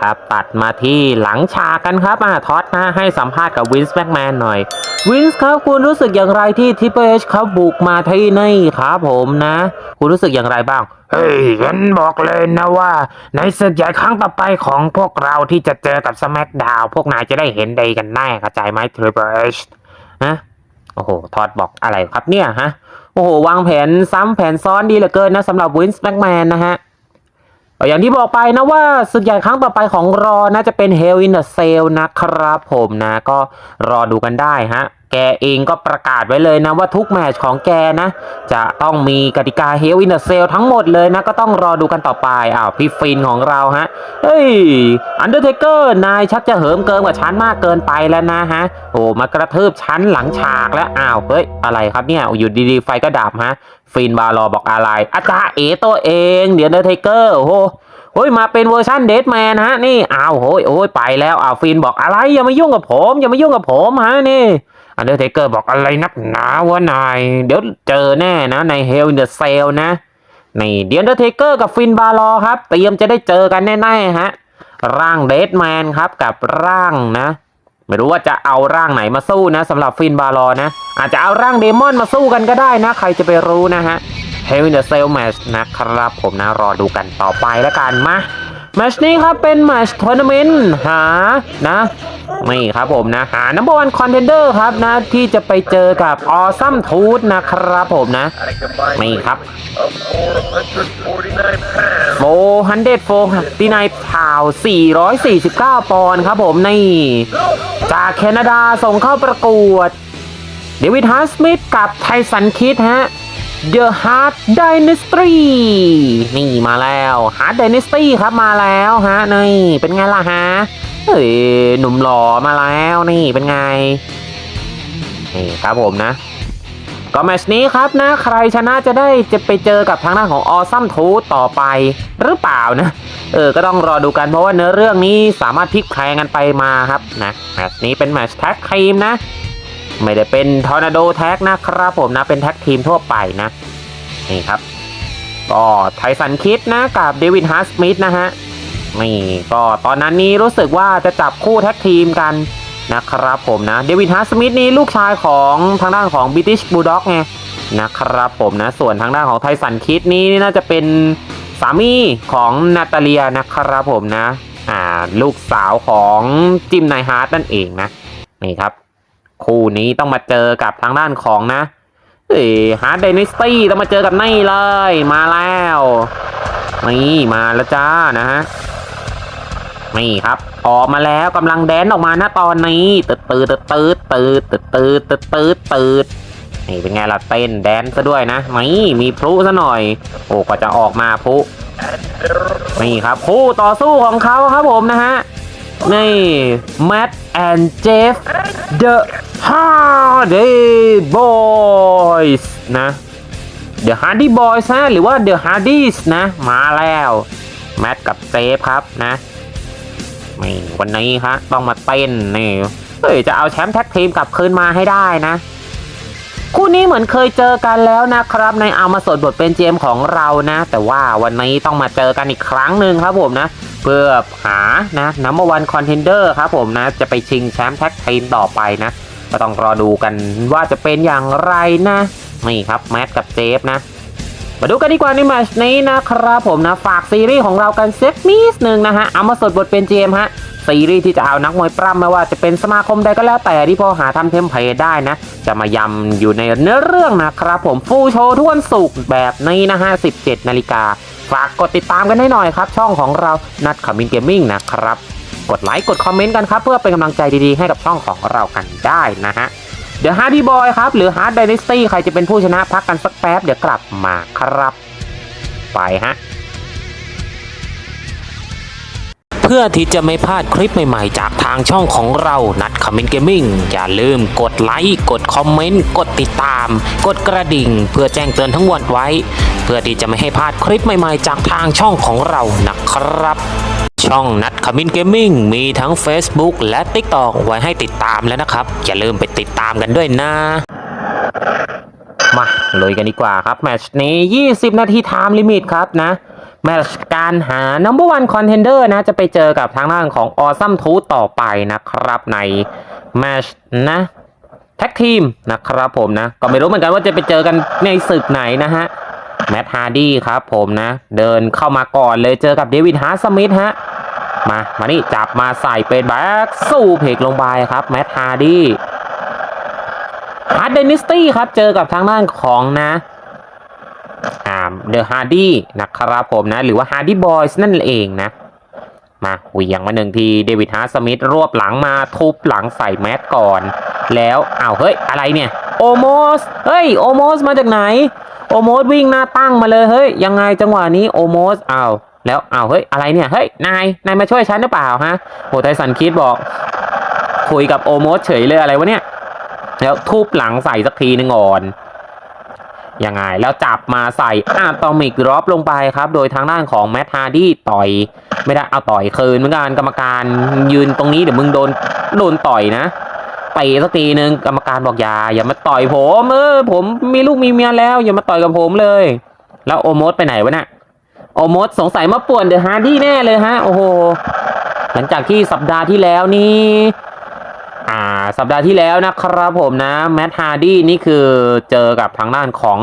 ครับ ตัดมาที่หลังฉากกันครับอ่าท็อตนะให้สัมภาษณ์กับวินส์แม็กแมนหน่อย วินส์ครับคุณรู้สึกอย่างไรที่ทิปเปอร์เอชเขาบุกมาที่นี่ครับผมนะ คุณรู้สึกอย่างไรบ้างเฮ้ยฉันบอกเลยนะว่า ในศึกใหญ่ครั้งต่อไปของพวกเราที่จะเจอกับสแม k ดาวพวกนายจะได้เห็นดีกันแน่เข้าใจไหมทริปเปอร์เอชฮะโอ้โหทอดบอกอะไรครับเนี่ยฮะโอ้โหวางแผนซ้ำแผนซ้อนดีเหลือเกินนะสำหรับวินส์แม็กแมนนะฮะ อย่างที่บอกไปนะว่าศึกใหญ่ครั้งต่อไปของรอน่าจะเป็น Hell in a Cell นะครับผมนะ ก็รอดูกันได้ฮะแกเองก็ประกาศไว้เลยนะว่าทุกแมชของแกนะ จะต้องมีกติกา Hell in a Cell ทั้งหมดเลยนะ ก็ต้องรอดูกันต่อไปอ้าวพี่ฟินของเราฮะ เฮ้ยอันเดอร์เทเกอร์นายชักจะเหิมเกินกว่าฉันมากเกินไปแล้วนะฮะ โอ้มากระทืบชั้นหลังฉากแล้วอ้าวเฮ้ยอะไรครับเนี่ยอยู่ดีๆไฟก็ดับฮะ ฟินบาลอบอกอะไรอาจารย์เอตัวเองเดี๋ยวเดอร์เทเกอร์โอ้โหโอ้ยมาเป็นเวอร์ชันเดดแมนฮะนี่อ้าวโอ้ยโอ้ยไปแล้วอ้าวฟินบอกอะไรอย่ามายุ่งกับผมอย่ามายุ่งกับผมฮะนี่ อันเดอร์เทเกอร์บอกอะไรนักหนาวะนาย เดี๋ยวเจอแน่นะใน Hell in the Cell นะนี่เดียนเดอร์เทเกอร์กับฟินบาลอครับเตรียมจะได้เจอกันแน่ๆฮะร่างเดดแมนครับกับร่างนะ ไม่รู้ว่าจะเอาร่างไหนมาสู้นะสำหรับฟินบาลอนะ อาจจะเอาร่างเดมอนมาสู้กันก็ได้นะ ใครจะไปรู้นะฮะ Hell in the Cell Match นะครับผมนะรอดูกันต่อไปแล้วกันมา แมชนี้ครับเป็นแมชทัวร์นาเมนต์หานะนี่ครับผมนะหา number one contender ครับนะที่จะไปเจอกับ Awesome Tooth นะครับผมนะนี่ครับโฟฮันเดดโฟตีนายพาว449 ปอนด์ครับผมนี่จากแคนาดาส่งเข้าประกวดเดวิดฮาร์สมิธกับไทสันคิดฮะ The Hard Dynasty นี่มาแล้ว Hard Dynasty ครับมาแล้วฮะนี่เป็นไงล่ะฮะเฮ้ยหนุ่มหล่อมาแล้วนี่เป็นไงนี่ครับผมนะ ก็แมชนี้ครับนะ ใครชนะจะได้จะไปเจอกับทางด้านของออซัมทูต่อไปหรือเปล่านะ เออ ก็ต้องรอดูกันเพราะว่าเนื้อเรื่องนี้สามารถพลิกแพลงกันไปมาครับนะแมชนี้เป็นแมชแท็กทีมนะ ไม่ได้เป็นทอร์นาโดแท็กนะครับผมนะ เป็นแท็กทีมทั่วไปนะ นี่ครับ ก็ไทสันคิดนะกับเดวิดฮาร์สมิธนะฮะ นี่ก็ตอนนั้นนี้รู้สึกว่าจะจับคู่แท็กทีมกันนะครับผมนะ เดวิดฮาร์สมิธนี่ลูกชายของทางด้านของบิติชบูลด็อกไงนะครับผมนะ ส่วนทางด้านของไทสันคิดนี่น่าจะเป็นสามีของนาตาเลียนะครับผมนะ อ่า ลูกสาวของจิมไนฮาร์ดนั่นเองนะ นี่ครับ คู่นี้ต้องมาเจอกับทางด้านของนะเอ้ฮาร์ดเดนิสตี้ต้องมาเจอกับนี่เลย มาแล้วนี่มาแล้วจ้านะฮะนี่ครับออกมาแล้วกำลังแดนออกมาณตอนนี้ตืดตืดตืดตืดตืดตืดตืดตืดตืดนี่เป็นไงล่ะเต้นแดนซะด้วยนะนี่มีพลุซะหน่อย โอ้ก็จะออกมาพลุนี่ครับคู่ต่อสู้ของเขาครับผมนะฮะ นี่แม t แอนเจฟ The Hardy Boys นะ The Hardy Boys นะหรือว่า The Hardys นะ มาแล้วแมทกับเจฟครับนะนี่วันนี้ฮะต้องมาเต้นนี่เฮ้ยจะเอาแชมป์แท็กทีมกลับคืนมาให้ได้นะ คู่นี้เหมือนเคยเจอกันแล้วนะครับ ในเอามาสดบทเป็นเจมของเรานะ แต่ว่าวันนี้ต้องมาเจอกันอีกครั้งหนึ่งครับผมนะ พื่อหานะนัมเบอร์วันคอนเทนเดอร์ครับผมนะจะไปชิงแชมป์แท็กทีมต่อไปนะ ก็ต้องรอดูกันว่าจะเป็นอย่างไรนะ นี่ครับ แมทกับเจฟนะ มาดูกันดีกว่าในแมชนี้นะครับผมนะ ฝากซีรีส์ของเรากันสักนิดนึงนะฮะเอามาสดบทเป็นเจมฮะซีรีส์ที่จะเอานักมวยปล้ำไม่ว่าจะเป็นสมาคมใดก็แล้วแต่ที่พอหาทำเทมเพลตได้นะ จะมายำอยู่ในเนื้อเรื่องนะครับผมฟูโชทุกวันศุกร์แบบนี้นะฮะ17นาฬิกา ฝากกดติดตามกันให้หน่อยครับ ช่องของเรานัดขมินเกมมิ่งนะครับ กดไลค์กดคอมเมนต์กันครับ เพื่อเป็นกำลังใจดีๆให้กับช่องของเรากันได้นะฮะเดี๋ยวฮาร์ดีบอยครับ หรือ Hard Dynasty ใครจะเป็นผู้ชนะพักกันสักแป๊บเดี๋ยวกลับมาครับ ไปฮะ เพื่อที่จะไม่พลาดคลิปใหม่ๆ จากทางช่องของเรานัดคอมเมนต์เกมมิ่งอย่าลืมกดไลค์กดคอมเมนต์กดติดตาม กดกระดิ่ง เพื่อแจ้งเตือนทั้งวันไว้ เพื่อที่จะไม่ให้พลาดคลิปใหม่ๆ จากทางช่องของเรานะครับช่องนัดขมินเกมมิ่งมีทั้ง Facebook และ TikTok ไว้ให้ติดตามแล้วนะครับ อย่าลืมไปติดตามกันด้วยนะ มาลุยกันดีกว่าครับ แมตช์นี้ 20 นาทีไทม์ลิมิตครับนะ แมตช์การหา number one contender นะ จะไปเจอกับทางด้านของ Awesome t o o t ต่อไปนะครับในแมชนะแท็กทีมนะครับผมนะ ก็ไม่รู้เหมือนกันว่าจะไปเจอกันในศึกไหนนะฮะแมตต์ฮาร์ดี้ครับผมนะ เดินเข้ามาก่อนเลยเจอกับเดวิดฮาร์สมิธฮะมามานี่จับมาใส่เป็นแบ็กสู้เพกลงไปครับแมตต์ฮาร์ดี้ฮาร์ดเดนิสตี้ครับเจอกับทางด้านของนะ อ่าเดอะฮาร์ดี้นะครับผมนะ หรือว่าฮาร์ดี้บอยส์นั่นเองนะมาเหวียงมาหนึ่งทีเดวิดฮาร์สมิธรวบหลังมาทุบหลังใส่แมตต์ก่อน แล้วอ้าวเฮ้ย อะไรเนี่ยโอโมสเฮ้ยโอโมสมาจากไหนโอโมสวิ่งหน้าตั้งมาเลยเฮ้ยยังไงจังหวะนี้โอโมสอ้าวแล้วอ้าวเฮ้ยอะไรเนี่ยเฮ้ยนายนายมาช่วยฉันหรือเปล่าฮะโหไทสันคิดบอก คุยกับโอโมสเฉยเลยอะไรวะเนี่ย แล้วทุบหลังใส่สักทีหนึ่งก่อน ยังไง แล้วจับมาใส่อะตอมิกดรอปลงไปครับ โดยทางด้านของแมทฮาร์ดี้ต่อยไม่ได้เอาต่อยคืนเหมือนกันกรรมการยืนตรงนี้เดี๋ยวมึงโดนโดนต่อยนะเตะสักทีหนึ่งกรรมการบอกอย่าอย่ามาต่อยผมเออผมมีลูกมีเมียแล้ว อย่ามาต่อยกับผมเลย แล้วโอโมสไปไหนวะเนี่ยโอโมสสงสัยมาป่วนเดอะฮาร์ดี้แน่เลยฮะ โอ้โห หลังจากที่สัปดาห์ที่แล้วนี่ อ่าสัปดาห์ที่แล้วนะครับผมนะแมทฮาร์ดี้นี่คือเจอกับทางด้านของ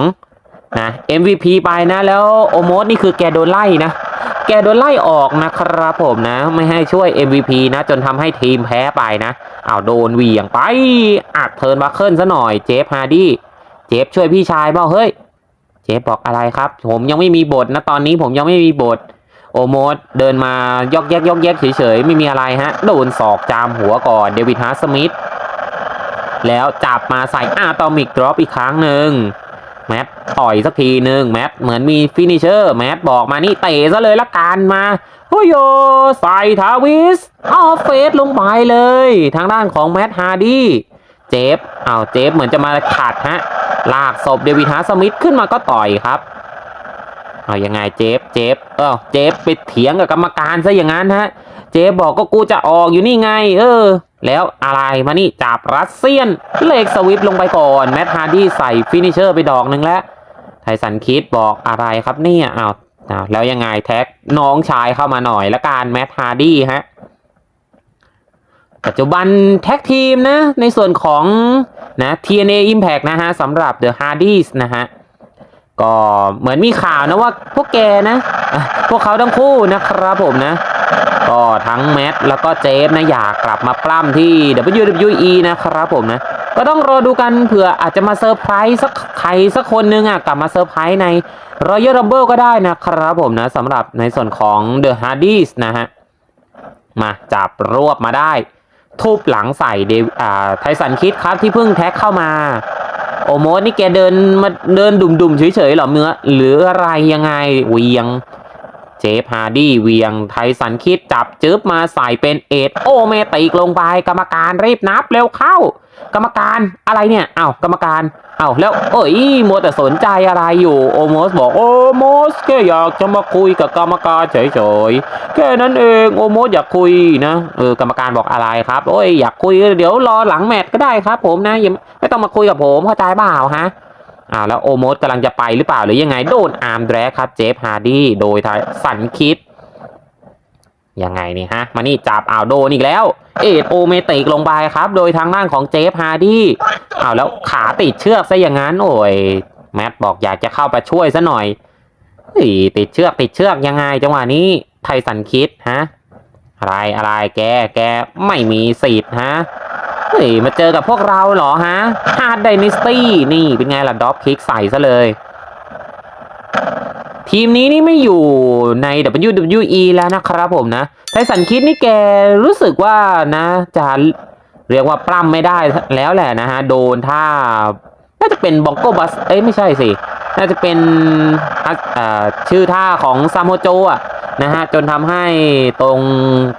นะ MVP ไปนะแล้วโอโมสนี่คือแกโดนไล่นะ แกโดนไล่ออกนะครับผมนะ ไม่ให้ช่วย MVP นะ จนทำให้ทีมแพ้ไปนะอ้าวโดนเหวี่ยงไปอัดเทิร์นบัคเคิลซะหน่อยเจฟฮาร์ดี้เจฟช่วยพี่ชายเปล่าเฮ้ย เจฟบอกอะไรครับ ผมยังไม่มีบทนะตอนนี้ผมยังไม่มีบท โอโมสเดินมายอกแยกยอกแยกเฉยๆ ไม่มีอะไรฮะ โดนศอกจามหัวก่อนเดวิดฮาร์สมิธแล้วจับมาใส่อะตอมิกดรอปอีกครั้งหนึ่งแมทต่อยสักทีหนึ่งแมทเหมือนมีฟินิเชอร์แมทบอกมานี่เตะซะเลยละกันมาโอ้โยใส่ทาวิสออฟเฟสลงไปเลย ทางด้านของแมทฮาร์ดี้เจฟเอาเจฟเหมือนจะมาขัดฮะลากศพเดวิดฮาร์สมิธขึ้นมาก็ต่อยครับ เอายังไงเจฟเจฟเออเจฟไปเถียงกับกรรมการซะอย่างนั้นฮะ เจฟบอกก็กูจะออกอยู่นี่ไง เออ แล้วอะไรมานี่จับรัสเซียนเลกสวิปลงไปก่อน แมทฮาร์ดี้ใส่ฟินิเชอร์ไปดอกหนึ่งแล้ว ไทสันคิดบอกอะไรครับเนี่ยอ้าวอ้าแล้วยังไงแท็กน้องชายเข้ามาหน่อยละกันแมทฮาร์ดี้ฮะปัจจุบันแท็กทีมนะ ในส่วนของนะ TNA Impact นะฮะสำหรับ The Hardys นะฮะ ก็เหมือนมีข่าวนะว่าพวกแกนะ พวกเขาทั้งคู่นะครับผมนะ ก็ทั้งแมทแล้วก็เจฟนะอยากกลับมาปล้ำที่ WWE นะครับผมนะ ก็ต้องรอดูกันเผื่ออาจจะมาเซอร์ไพรส์สักใครสักคนนึงอะกลับมาเซอร์ไพรส์ใน Royal Rumble ก็ได้นะครับผมนะสำหรับในส่วนของ The Hardys นะฮะ มาจับรวบมาได้ ทูบหลังใส่เดวอ่าไทสันคิดครับที่เพิ่งแท็กเข้ามา โอโมสนี่แกเดินมาเดินดุ่มๆเฉยๆเหรอเนื้อหรืออะไรยังไงเวียง เจฟฮาร์ดี้เวียงไทสันคิดจับจึ๊บมาใส่เป็นเอ็ดโอเมติกลงไปกรรมการรีบนับเร็วเข้า กรรมการอะไรเนี่ยเอ้ากรรมการเอ้าแล้วเอ้ยมัวแต่สนใจอะไรอยู่โอโมสบอกโอโมสแค่อยากจะมาคุยกับกรรมการเฉยๆแค่นั้นเองโอโมสอยากคุยนะเออกรรมการบอกอะไรครับโอ้ยอยากคุยเดี๋ยวรอหลังแมตช์ก็ได้ครับ ผมนะยไม่ต้องมาคุยกับผมเข้าใจเปล่าฮะ อ่าแล้วโอโมสกำลังจะไปหรือเปล่าหรือยังไงโดนอาร์มแดรกครับเจฟฮาร์ดี้โดยทางสันคิดยังไงนี่ฮะ มานี่จับอาวโดนอีกแล้ว เอ็ดโอเมติกลงไปครับ โดยทางด้านของเจฟฮาร์ดี้อ้าวแล้วขาติดเชือกซะอย่างนั้น โอ้ย แมทบอกอยากจะเข้าไปช่วยซะหน่อยเฮ้ยติดเชือกติดเชือกยังไง จังหวะนี้ไทสันคิดฮะอะไรอะไรแกแกไม่มีสิทธิ์ฮะ เฮ้ยมาเจอกับพวกเราเหรอฮะฮาร์ดไดนิสตี้นี่เป็นไงล่ะดอปคิกใส่ซะเลย ทีมนี้นี่ไม่อยู่ใน WWE แล้วนะครับผมนะ ไทสันคิดนี่แกรู้สึกว่านะ จะเรียกว่าปล้ำไม่ได้แล้วแหละนะฮะ โดนท่า น่าจะเป็นบองโกบัส เอ้ยไม่ใช่สิ น่าจะเป็นชื่อท่าของซามโฮโจอะนะฮะ จนทำให้ตรง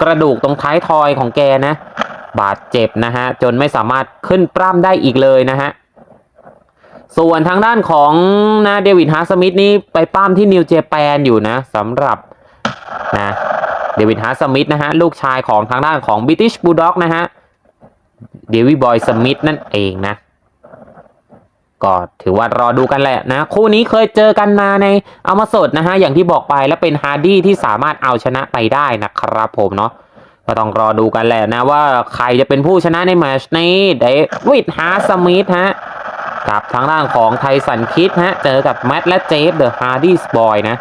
กระดูกตรงท้ายทอยของแกนะ บาดเจ็บนะฮะจนไม่สามารถขึ้นปล้ำได้อีกเลยนะฮะส่วนทางด้านของนะเดวิดฮาร์สมิธนี่ไปปล้ำที่นิวเจแปนอยู่นะสำหรับนะเดวิดฮาร์สมิธนะฮะลูกชายของทางด้านของบิ t ิชบู l ด็อกนะฮะเดวิดบอยสมิธนั่นเองนะก็ถือว่ารอดูกันแหละนะ คู่นี้เคยเจอกันมาในเอามาสดนะฮะอย่างที่บอกไปแล้วเป็นฮาร์ดี้ที่สามารถเอาชนะไปได้นะครับผมเนาะ ก็ต้องรอดูกันแหละนะว่าใครจะเป็นผู้ชนะในแมตชนี้เดวิดฮาร์สมิธฮะกับทางด้านของไทสันคิดฮะ เจอกับแมตต์และเจฟเดอะฮาร์ดี้สบอยนะ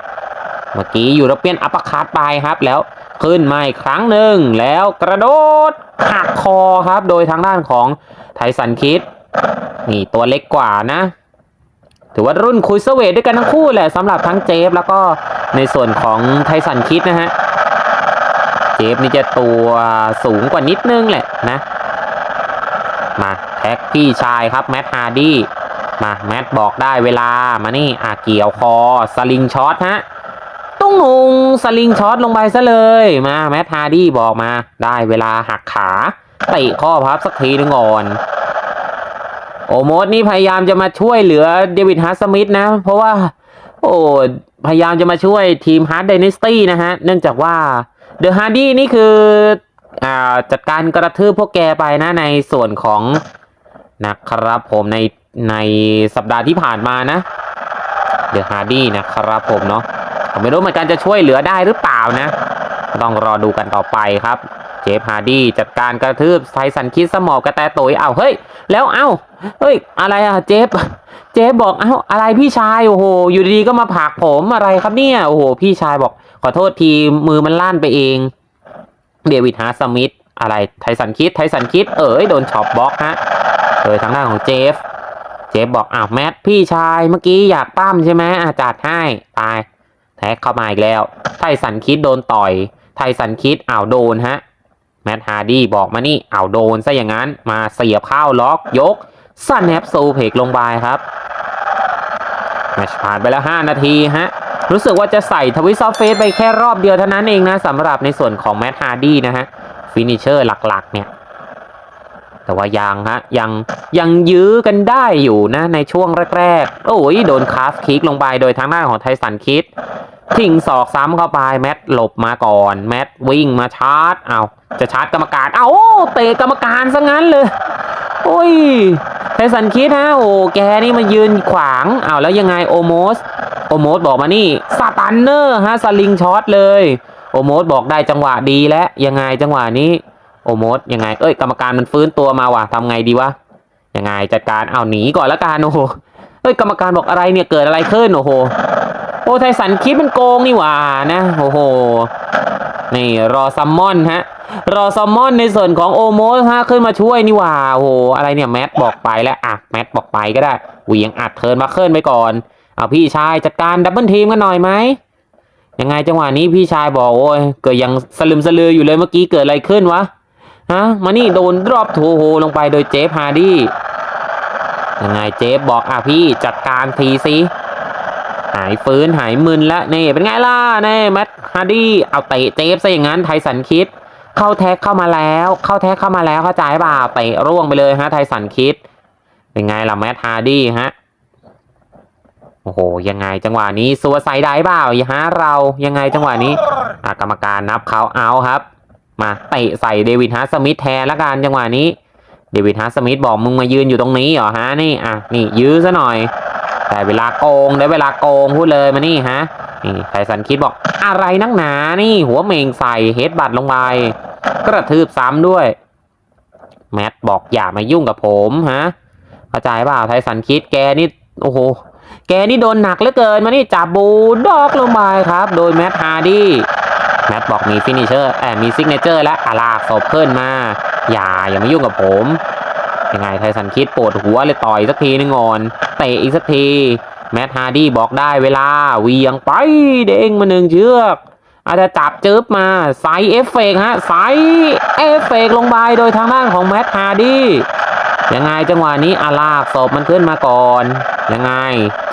เมื่อกี้อยูโรเปียนอัปคัตไปครับ แล้วขึ้นมาอีกครั้งหนึ่งแล้วกระโดดหักคอครับ โดยทางด้านของไทสันคิดนี่ตัวเล็กกว่านะ ถือว่ารุ่นคุยเซเวทด้วยกันทั้งคู่แหละสำหรับทั้งเจฟแล้วก็ในส่วนของไทสันคิดนะฮะ เจฟนี่จะตัวสูงกว่านิดนึงแหละนะ มาแท็กพี่ชายครับแมตฮาร์ดี้มาแมตบอกได้เวลามานี่อะเกี่ยวคอสลิงช็อตฮะตุ้งงงสลิงช็อตลงไปซะเลยมาแมตฮาร์ดี้บอกมา ได้เวลาหักขาเตะข้อพับสักทีหนึงก่อนโอโมสนี่พยายามจะมาช่วยเหลือเดวิดฮาร์สมิธนะ เพราะว่า โอ้พยายามจะมาช่วยทีมฮาร์ด d ดนิสตี้นะฮะ เนื่องจากว่า เดอะฮาร์ดี้นี่คืออ่าจัดการกระทืบพวกแกไปนะในส่วนของนะครับผมในในสัปดาห์ที่ผ่านมานะเดอะฮาร์ดี้นะครับผมเนาะผมไม่รู้เหมือนกันจะช่วยเหลือได้หรือเปล่านะ ต้องรอดูกันต่อไปครับ เจฟฮาร์ดี้จัดการกระทืบไทสันคิดสมอกระแตตุยเอาเฮ้ย แล้วเอ้าเฮ้ย อะไรอะเจฟเจฟบอกเอ้าอะไรพี่ชายโอ้โห อยู่ดีๆก็มาผลักผมอะไรครับเนี่ยโอ้โห พี่ชายบอก ขอโทษทีมือมันลั่นไปเอง เดวิดฮาร์สมิธอะไรไทสันคิดไทสันคิดเอ๋ยโดนช็อปบล็อกฮะโดยทางด้านของเจฟ เจฟบอกอ้าวแมทพี่ชายเมื่อกี้อยากปั้มใช่ไหมอาจัดให้ตายแท็กเข้ามาอีกแล้ว ไทสันคิดโดนต่อย ไทสันคิดอ้าวโดนฮะแมทฮาร์ดี้บอกมานี่อ้าวโดนซะอย่างนั้นมาเสียบเข้าล็อกยกซันแนปโซเพกลงไปครับแมชผ่านไปแล้ว 5 นาทีฮะ รู้สึกว่าจะใส่ทวิสซอฟเฟสไปแค่รอบเดียวเท่านั้นเองนะสำหรับในส่วนของแมทฮาร์ดี้นะฮะฟินิเชอร์หลักๆเนี่ย แต่ว่ายังฮะยังยังยื้อกันได้อยู่นะในช่วงแรกๆ โอ้ยโดนคาฟคิกลงไปโดยทางด้าของไทสันคิดทิ้งศอกซ้ำเข้าไป แมทหลบมาก่อน แมทวิ่งมาชาร์จเอาจะชาร์จกรรมการ เอาเตะกรรมการซะงั้นเลย โอ้ยไทสันคิดฮะโอ้แกนี่มายืนขวางเอาแล้วยังไงโอโมสโอโมสบอกมานี่สตันเนอร์ฮะสลิงช็อตเลย โอโมสบอกได้จังหวะดีแล้วยังไงจังหวะนี้ โอโมสยังไง เอ้ย กรรมการมันฟื้นตัวมาว่ะทำไงดีวะ ยังไงจัดการเอาหนีก่อนละกันโอ้โห เอ้ย กรรมการบอกอะไรเนี่ย เกิดอะไรขึ้นโอ้โห โอ้ไทสันคิดมันโกงนี่หว่านะ โอ้โห นี่รอซัมมอนฮะ รอซัมมอนในส่วนของโอโมสฮะขึ้นมาช่วยนี่หว่า โอ้โห อะไรเนี่ยแมทบอกไปแล้วอะแมทบอกไปก็ได้เหวียงอัดเทิร์นมาเคลื่อนไปก่อน เอาพี่ชายจัดการดับเบิลทีมกันหน่อยไหมยังไงจังหวะนี้พี่ชายบอกโอ้ยเกิดยังสลึมสลืออยู่เลยเมื่อกี้เกิดอะไรขึ้นวะ ฮะมานี่โดนรอบโถโหลงไปโดยเจฟฮาร์ดี้ยังไงเจฟบอกอะพี่จัดการทีสิหายฟื้นหายมึนแล้วนี่เป็นไงล่ะนี่แมทฮาร์ดี้เอาเตะเจฟซะอย่างนั้นไทสันคิด เข้าแท็กเข้ามาแล้ว เข้าแท็กเข้ามาแล้วเข้าใจเปล่าเตะร่วงไปเลยฮะไทสันคิด เป็นไงล่ะแมทฮาร์ดี้ฮะโอ้โหยังไงจังหวะนี้ซัวไซได้เปล่าอย่าฮะเรายังไงจังหวะนี้อะกรรมการนับเขาเอาครับ มาเตะใส่เดวิดฮาร์สมิธแทนละกันจังหวะนี้ เดวิดฮาร์สมิธบอกมึงมายืนอยู่ตรงนี้เหรอฮะนี่อะนี่ยื้อซะหน่อย แต่เวลาโกงได้เวลาโกงพูดเลยมานี่ฮะนี่ไทสันคิดบอกอะไรนักหนานี่หัวเมงใส่เฮดบัตลงไปกระทืบซ้ำด้วย แมทบอกอย่ามายุ่งกับผมฮะเข้าใจเปล่าไทสันคิดแกนี่โอ้โหแกนี่โดนหนักเหลือเกินมานี่จับบูดอกลงไปครับ โดยแมทฮาร์ดี้ แมทบอกมีฟินิเชอร์แอบมีซิกเนเจอร์และอาลากศพขึ้นมา อย่าอย่ามายุ่งกับผม ยังไงไทสันคิดปวดหัวเลยต่อยสักทีนึงก่อนเตะอีกสักที แมทฮาร์ดี้บอกได้เวลาเวียงไปเด้งมาหนึ่งเชือกอาจจะจับจึ๊บมาใส่เอฟเฟกต์ฮะใส่เอฟเฟกต์ลงไปโดยทางด้านของแมทฮาร์ดี้ยังไงจังหวะนี้อาลากศพมันขึ้นมาก่อน ยังไง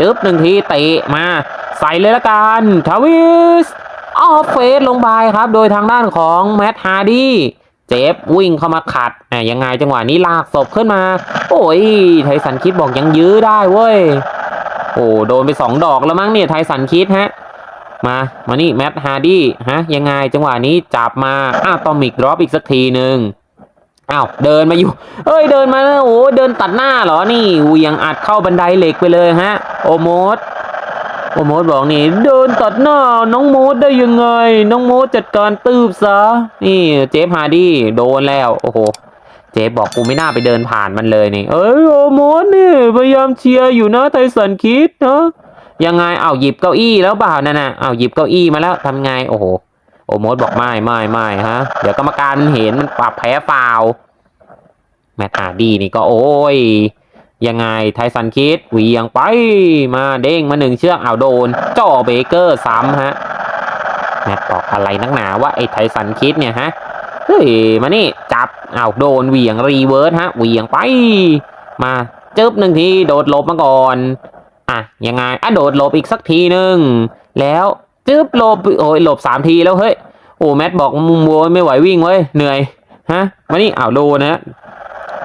จึ๊บหนึ่งทีเตะมา ใส่เลยละกันทวิส ออฟเฟสลงไปครับ โดยทางด้านของแมทฮาร์ดี้เจฟวิ่งเข้ามาขัดอะยังไงจังหวะนี้ลากศพขึ้นมา โอ้ยไทสันคิดบอกยังยื้อได้เว้ย โอ้โดนไปสองดอกแล้วมั้งเนี่ยไทสันคิดฮะ มามานี่แมทฮาร์ดี้ฮะยังไงจังหวะนี้จับมาอะตอมิกดรอปอีกสักทีหนึ่งอ้าวเดินมาอยู่ เอ้ยเดินมาโอ้เดินตัดหน้าเหรอนี่เหวียงอัดเข้าบันไดเหล็กไปเลยฮะ โอโมด โอโมดบอกนี่เดินตัดหน้าน้องโมดได้ยังไง น้องโมดจัดการตืบซะ นี่เจฟฮาร์ดี้โดนแล้ว โอ้โห เจฟบอกกูไม่น่าไปเดินผ่านมันเลยนี่ เอ้ยโอโมดนี่พยายามเชียร์อยู่นะไทสันคิดนะยังไงเอาหยิบเก้าอี้แล้วเปล่านั่นน่ะเอาหยิบเก้าอี้มาแล้วทำไงโอ้โหโอโมดบอกไม่ไม่ไม่ฮะ เดี๋ยวกรรมการมันเห็นมันปรับแพ้ฟาวแมตตาดีนี่ก็โอ้ย ยังไงไทสันคิดเหวียงไปมาเด้งมาหนึ่งเชือกเอาโดนจ่อเบเกอร์ซ้ำฮะแมตบอกอะไรนักหนาว่าไอ้ไทสันคิดเนี่ยฮะเฮ้ยมานี่จับเอาโดนเหวียงรีเวิร์สฮะเหวียงไป มาจึ๊บหนึ่งทีโดดหลบมาก่อนอะยังไงอะโดดหลบอีกสักทีหนึ่งแล้วจึ๊บหลบโอ้ยหลบสามทีแล้วเฮ้ยโอ้แมทบอกมุมโวยไม่ไหววิ่งเว้ยเหนื่อยฮะมานี่อ้าวโดนนะ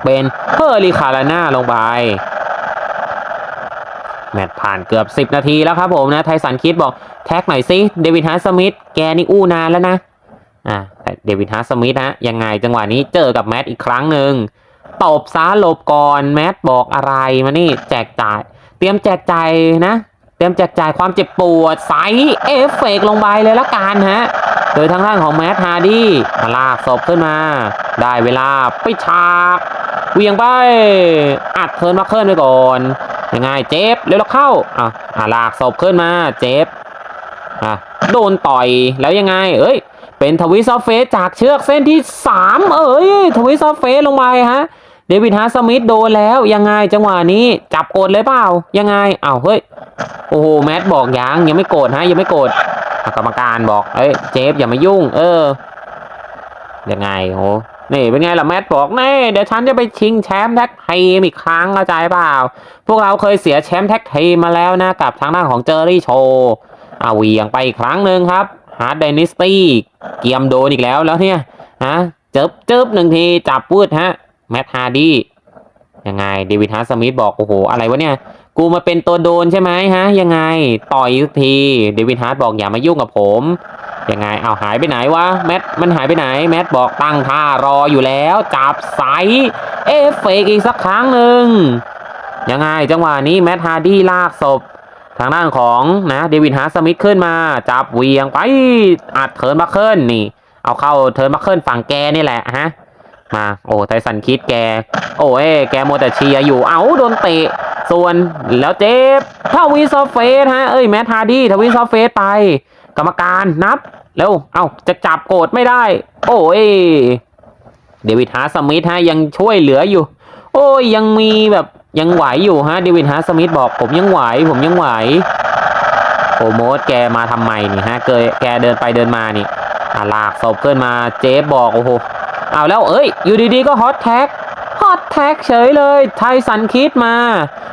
เป็นเฮอริคาราน่าลงไป แมตช์ผ่านเกือบ 10 นาทีแล้วครับผมนะ ไทสันคิดบอกแท็กหน่อยสิเดวิดฮาร์สมิธแกนี่อู้นานแล้วนะอ่าเดวิดฮาร์สมิธฮะยังไงจังหวะนี้เจอกับแมตอีกครั้งหนึ่งตบซ้าหลบก่อนแมตบอกอะไรมานี่แจกจ่าย เตรียมแจกจ่ายนะ เตรียมแจกจ่ายความเจ็บปวดใส่เอฟเฟกต์ลงไปเลยละกันฮะ โดยทางด้านของแมตฮาร์ดี้มาลากศพขึ้นมา ได้เวลาไปฉาก เวียงไปอัดเทิร์นมาเคิลไปก่อนยังไงเจฟเร็วแล้วเข้าอะอะลากศพขึ้นมาเจฟอะโดนต่อยแล้วยังไง เอ้ย เป็นทวิสอฟเฟสจากเชือกเส้นที่สามเอ้ยทวิสอฟเฟสลงไปฮะเดวิดฮาสมิธโดนแล้วยังไงจังหวะนี้จับกดเลยเปล่า ยังไงอ้าวเฮ้ยโอ้โหแมทบอกยังยังไม่โกรธฮะยังไม่โกรธกรรมการบอกเอ้ยเจฟอย่ามายุ่ง เออยังไงโห นี่เป็นไงล่ะแมทบอกแน่เดี๋ยวฉันจะไปชิงแชมป์แท็กทีมอีกครั้งเข้าใจเปล่า พวกเราเคยเสียแชมป์แท็กทีมมาแล้วนะกับทางด้านของเจอรี่โชว์อาเวียงไปอีกครั้งหนึ่งครับฮาร์ดไดนิสตี้เกียมโดนอีกแล้วแล้วเนี่ยฮะเจิบเจิบหนึ่งทีจับวืดฮะแมทฮาร์ดี้ยังไงเดวิดฮาร์สมิธบอกโอ้โหอะไรวะเนี่ย กูมาเป็นตัวโดนใช่ไหมฮะ ยังไงต่อยทีเดวิดฮาร์ดบอกอย่ามายุ่งกับผม ยังไงเอาหายไปไหนวะแมทมันหายไปไหน แมทบอกตั้งท่ารออยู่แล้ว จับใสเอฟเฟกต์อีกสักครั้งหนึ่งยังไงจังหวะนี้แมทฮาร์ดี้ลากศพ ทางด้านของนะเดวิดฮาร์สมิธขึ้นมา จับเวียงไปอัดเทิร์นบัคเคิลนี่ เอาเข้าเทิร์นบัคเคิลฝั่งแกนี่แหละฮะมาโอ้ไทสันคิดแก โอ้เอ้แกโมแต่เชียร์อยู่เอาโดนเตะส่วนแล้วเจ็บทวีซอฟเฟสฮะเอ้ยแมทฮาร์ดี้ทวีซอฟเฟสไป กรรมการนับเร็วเอาจะจับโกรธไม่ได้ โอ้ยเดวิดฮาสมิธฮะยังช่วยเหลืออยู่ โอ้ยยังมีแบบยังไหวอยู่ฮะเดวิดฮาสมิธบอกผมยังไหว ผมยังไหวโอโมดแกมาทำไมนี่ฮะเกยแกเดินไปเดินมานี่อะลากศพขึ้นมาเจฟบอกโอ้โหเอาแล้วเอ้ย อยู่ดีๆก็ฮอตแท็กฮอตแท็กเฉยเลยไทสันคิดมา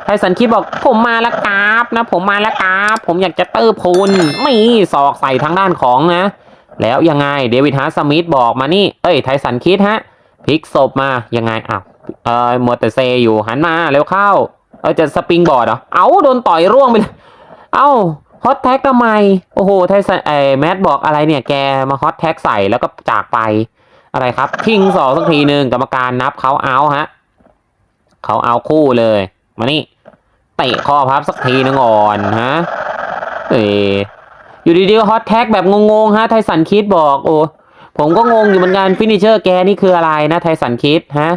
ไทสันคิดบอกผมมาแล้วกราบนะ ผมมาแล้วกราบผมอยากจะเติร์พูนมีศอกใส่ทางด้านของนะ แล้วยังไงเดวิดฮาสมิธบอกมานี่ เอ้ยไทสันคิดฮะพลิกศพมายังไงอ้าวเอ่อมัวแต่เซอยู่หันมาเร็วเข้า เออจะสปริงบอร์ดเหรอเอาโดนต่อยร่วงไปเลยเอ้าฮอตแท็กทำไม โอ้โหไทสันไอแมทบอกอะไรเนี่ยแกมาฮอตแท็กใส่แล้วก็จากไปอะไรครับทิ้งสองสักทีหนึ่งกรรมการนับเขาเอาฮะเขาเอาคู่เลย มานี่ เตะข้อพับสักทีนึงก่อนฮะเอยอยู่ดีๆก็ฮอตแท็กแบบงงๆฮะไทสันคิดบอกโอ้ผมก็งงอยู่เหมือนกันฟินิเชอร์แกนี่คืออะไรนะไทสันคิดฮะ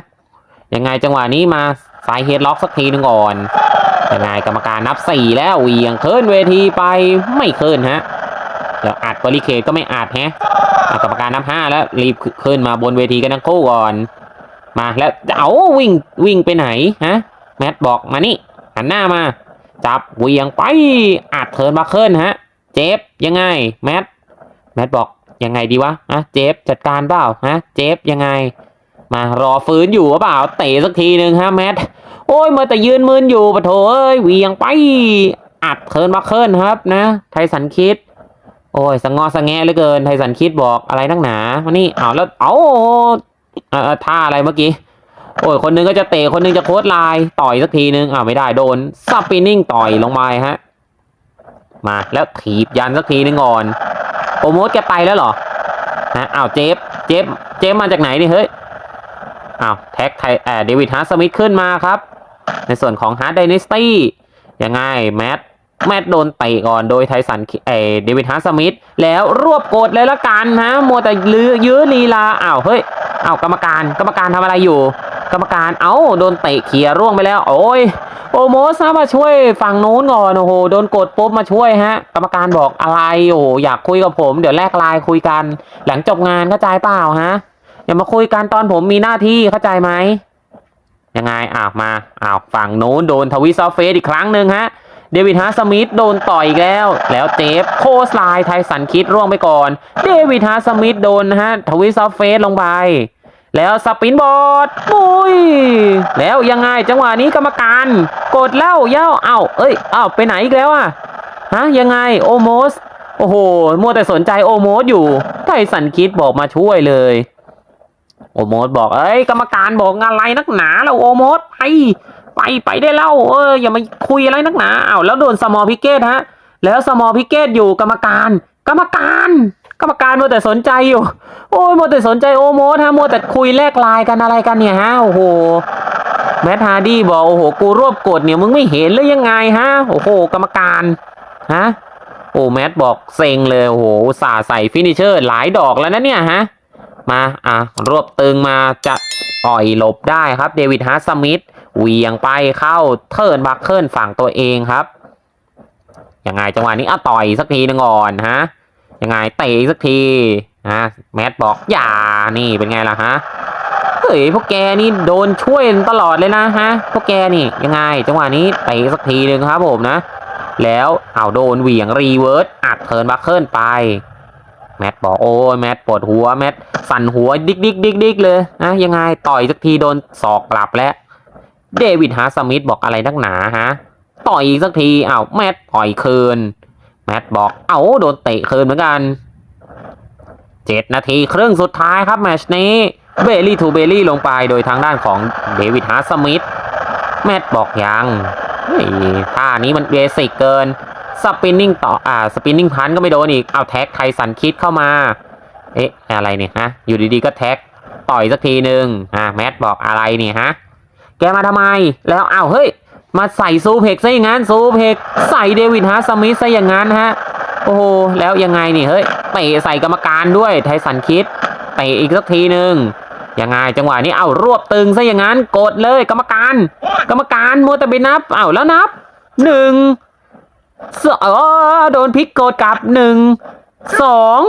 ยังไงจังหวะนี้มาสายเฮดล็อกสักทีนึงก่อนยังไงกรรมการนับสี่แล้วเวียงเคลื่อนเวทีไปไม่เคลื่อนฮะแล้วอัดบริเคดก็ไม่อัดแฮะอะกรรมการนับห้าแล้วรีบขึ้นมาบนเวทีกันทั้งคู่ก่อน มาแล้วเอาวิ่งวิ่งไปไหนฮะแมทบอกมานี่ หันหน้ามา จับเวียงไปอัดเทิร์นบัคเคิลฮะ เจฟยังไง แมทแมทบอกยังไงดีวะอะเจฟจัดการเปล่าฮะเจฟยังไง มารอฟื้นอยู่เปล่าเตะสักทีหนึ่งฮะแมทโอ้ยมาแต่ยืนมืนอยู่ปะโถเอ้ยเวียงไปอัดเทินบัคเคิลครับนะ ไทสันคิดโอ้ยสงอสงแงเหลือเกินไทสันคิดบอกอะไรนักหนามานี่เอาแล้วเอาท่าอะไรเมื่อกี้ โอ้ยคนหนึงก็จะเตะคนหนึงจะโค้ดไลน์ต่อยสักทีนึงอ้าวไม่ได้โดนซับปินนิ่งต่อยลงมาฮะ มาแล้วถีบยันสักทีนึงก่อนโปรโมทแกไปแล้วเหรอฮะอ้าวเจฟเจฟเจฟมาจากไหนนี่เฮ้ยอ้าวแท็กไทเอ่อเดวิดฮาร์สมิธขึ้นมาครับ ในส่วนของฮาร์ดไดนิสตี้ยังไงแมต แมตโดนเตะก่อนโดยไทสันเออเดวิดฮาร์สมิธแล้วรวบกดเลยละกันฮะมัวแต่ลือยื้อลีลาอ้าวเฮ้ยอ้าวกรรมการกรรมการทำอะไรอยู่ กรรมการเอ้าโดนเตะเขียร่วงไปแล้ว โอ้ยโอโมสมาช่วยฝั่งนู้นก่อนโอ้โหโดนกดปุ๊บมาช่วยฮะ กรรมการบอกอะไรโอ้อยากคุยกับผมเดี๋ยวแลกไลน์คุยกัน หลังจบงานเข้าใจเปล่าฮะอย่ามาคุยกันตอนผมมีหน้าที่เข้าใจไหมยังไงอ้าวมาอ้าวฝั่งโน้นโดนทวิซอฟเฟสอีกครั้งหนึ่งฮะ เดวิดฮาร์สมิธโดนต่อยอีกแล้ว แล้วเจฟโคสไลน์ไทสันคิดร่วงไปก่อน เดวิดฮาร์สมิธโดนนะฮะทวิสซอฟเฟสลงไป แล้วสปินบอร์ดปุ้ยแล้วยังไงจังหวะนี้กรรมการกดแล้วเย้าเอ้าเอ้ยเอ้าไปไหนอีกแล้วอะฮะยังไงโอโมสโอ้โห มัวแต่สนใจโอโมสอยู่ ไทสันคิดบอกมาช่วยเลย โอโมสบอก เอ้ย กรรมการบอกอะไรนักหนาเราโอโมสไป ไปไปได้เล่าเอออย่ามาคุยอะไรนักหนาอ้าวแล้วโดนสมอพิเกตฮะ แล้วสมอพิเกตอยู่กรรมการ กรรมการ กรรมการมัวแต่สนใจอยู่ โอ้ยมัวแต่สนใจโอโมสฮะมัวแต่คุยแลกไลน์กันอะไรกันเนี่ยฮะโอ้โหแมทฮาร์ดี้บอกโอ้โหกูรวบกดเนี่ยมึงไม่เห็นหรือยังไงฮะโอ้โห กรรมการฮะโอ้แมทบอกเซ็งเลยโอ้โหสาใส่ฟินิเชอร์หลายดอกแล้วนะเนี่ยฮะมาอะรวบตึงมาจะต่อยหลบได้ครับเดวิดฮาร์สมิธ เวียงไปเข้าเทิร์นบัคเคิลฝั่งตัวเองครับยังไงจังหวะนี้อะต่อยสักทีหนึงก่อนฮะยังไงเตะสักทีฮะแมทบอกอย่านี่เป็นไงล่ะฮะเฮ้ยพวกแกนี่โดนช่วยตลอดเลยนะฮะพวกแกนี่ยังไงจังหวะนี้เตะสักทีหนึ่งครับผมนะ แล้วเอาโดนเหวี่ยงรีเวิร์สอัดเทิร์นบัคเคิลไปแมทบอกโอ้ยแมทปวดหัวแมทสั่นหัวดิกดิกดิกดิกเลยนะยังไงต่อยสักทีโดนศอกกลับแล้ว เดวิดฮาร์สมิธบอกอะไรนักหนาฮะ ต่อยอีกสักทีอ้าวแมทต่อยคืน แมทบอก เอ้าโดนเตะคืนเหมือนกันเจ็ดนาทีครึ่งสุดท้ายครับแมชนี้ เบลลี่ทูเบลลี่ลงไปโดยทางด้านของเดวิดฮาร์สมิธแมทบอกยังท่านี้มันเบสิกเกิน สปินนิ่งต่ออ่าสปินนิ่งพันก็ไม่โดนอีก เอาแท็กไทสันคิดเข้ามา เอ๊ะ อะไรเนี่ยฮะ อยู่ดีๆก็แท็ก ต่อยสักทีหนึ่งอ่าแมทบอกอะไรเนี่ยฮะ แกมาทำไม แล้วอ้าวเฮ้ย มาใส่ซูเพกซะอย่างนั้นซูเพกใส่เดวิดฮาร์สมิธซะอย่างนั้นฮะ โอ้โห แล้วยังไงนี่เฮ้ยเตะใส่กรรมการด้วยไทสันคิดเตะอีกสักทีหนึ่งยังไงจังหวะนี้เอารวบตึงซะอย่างนั้นกดเลยกรรมการ กรรมการมัวแต่ไปนับเอาแล้วนับหนึ่งสออโดนพลิกกดกลับหนึ่งสอง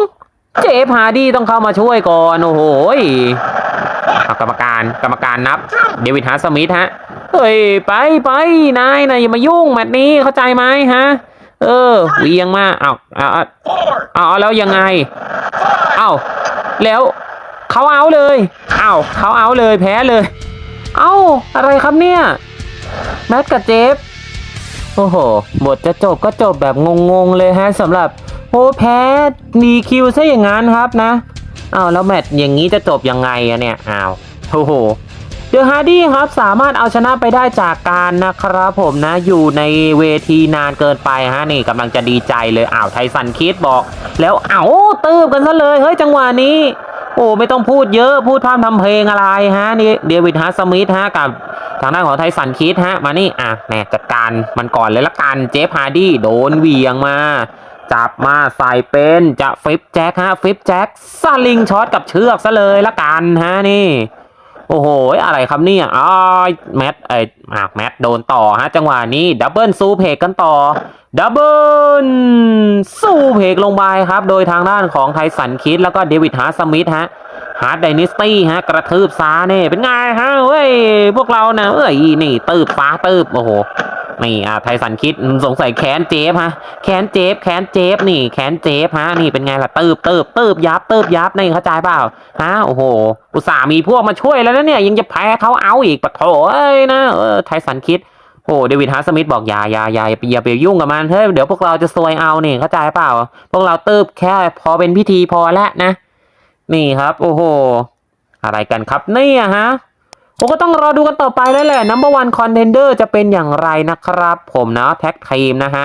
เจฟฮาร์ดี้ต้องเข้ามาช่วยก่อนโอ้โหกรรมการกรรมการนับ เดวิดฮาร์สมิธฮะเฮ้ยไปไปนายนายอย่ามายุ่งแมตช์นี้เข้าใจไหมฮะ เออเวียงมาเอาเอาเอาเอาแล้วยังไงเอาแล้วเขาเอาเลยเอาเขาเอาเลยแพ้เลย เอาอะไรครับเนี่ยแมทกับเจฟโอ้โหบทจะจบก็จบแบบงงๆเลยฮะสำหรับ โอ้แพ้ดีคิวซะอย่างนั้นครับนะอ้าวแล้วแมตช์อย่างนี้จะจบยังไงอะเนี่ยอ้าวโอ้โหเดอะฮาร์ดี้ครับสามารถเอาชนะไปได้จากการนะครับผมนะอยู่ในเวทีนานเกินไปฮะนี่กำลังจะดีใจเลยอ้าวไทสันคิดบอก แล้วเอ้าตืบกันซะเลยเฮ้ยจังหวะนี้ โอ้ไม่ต้องพูดเยอะพูดพร่ำทำเพลงอะไรฮะนี่เดวิดฮาร์สมิธฮะกับทางด้านของไทสันคิดฮะมานี่อะแน่จัดการมันก่อนเลยละกันเจฟฮาร์ดี้โดนเวียงมา จับมาใส่เป็นจะฟลิปแจ็คฮะฟลิปแจ็คสลิงช็อตกับเชือกซะเลยละกันฮะนี่โอ้โห อะไรครับเนี่ยอ๋อแมทเอ้ยอะแมทโดนต่อฮะ จังหวะนี้ ดับเบิลซูเพกกันต่อ ดับเบิลซูเพกลงไปครับ โดยทางด้านของไทสันคิดแล้วก็เดวิดฮาร์สมิธฮะ ฮาร์ดไดนิสตี้ฮะ กระทืบซ้าเน่เป็นไงฮะเว้ย พวกเรานะเอ้ย นี่ตืบฟ้าตืบโอ้โห นี่อะไทสันคิดสงสัยแขนเจฟฮะแขนเจฟแขนเจฟนี่แขนเจฟฮะนี่เป็นไงล่ะตืบตืบตืบยับตืบยับนี่เข้าใจเปล่าฮะโอ้โหอุตส่าห์มีพวกมาช่วยแล้วนะเนี่ยยังจะแพ้เขาเอาอีกปะโถเอ้ยนะเออไทสันคิดโอ้เดวิดฮาร์สมิธบอกอย่าอย่าอย่าอย่าอย่าไปยุ่งกับมันเฮ้ยเดี๋ยวพวกเราจะซวยเอานี่เข้าใจเปล่า พวกเราตืบแค่พอเป็นพิธีพอแล้วนะ นี่ครับ โอ้โห อะไรกันครับเนี่ยฮะ ผมก็ต้องรอดูกันต่อไปแล้วแหละ number one contender จะเป็นอย่างไรนะครับผมนะแท็กทีมนะฮะ